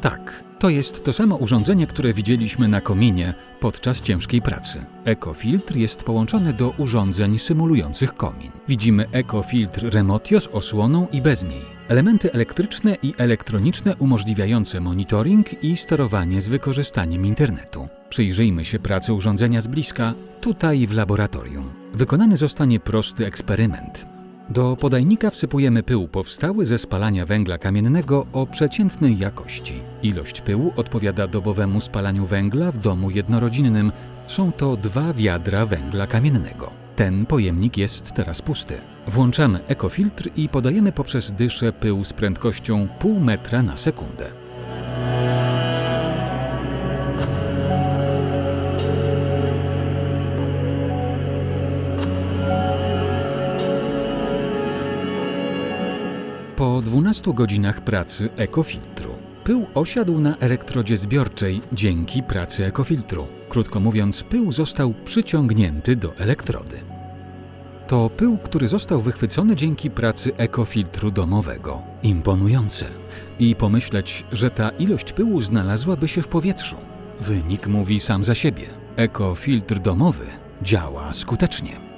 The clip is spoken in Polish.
Tak, to jest to samo urządzenie, które widzieliśmy na kominie podczas ciężkiej pracy. Ekofiltr jest połączony do urządzeń symulujących komin. Widzimy ekofiltr Remotio z osłoną i bez niej. Elementy elektryczne i elektroniczne umożliwiające monitoring i sterowanie z wykorzystaniem internetu. Przyjrzyjmy się pracy urządzenia z bliska, tutaj w laboratorium. Wykonany zostanie prosty eksperyment. Do podajnika wsypujemy pył powstały ze spalania węgla kamiennego o przeciętnej jakości. Ilość pyłu odpowiada dobowemu spalaniu węgla w domu jednorodzinnym. Są to dwa wiadra węgla kamiennego. Ten pojemnik jest teraz pusty. Włączamy ekofiltr i podajemy poprzez dyszę pył z prędkością pół metra na sekundę. Po 12 godzinach pracy ekofiltru pył osiadł na elektrodzie zbiorczej dzięki pracy ekofiltru. Krótko mówiąc, pył został przyciągnięty do elektrody. To pył, który został wychwycony dzięki pracy ekofiltru domowego. Imponujące. I pomyśleć, że ta ilość pyłu znalazłaby się w powietrzu. Wynik mówi sam za siebie. Ekofiltr domowy działa skutecznie.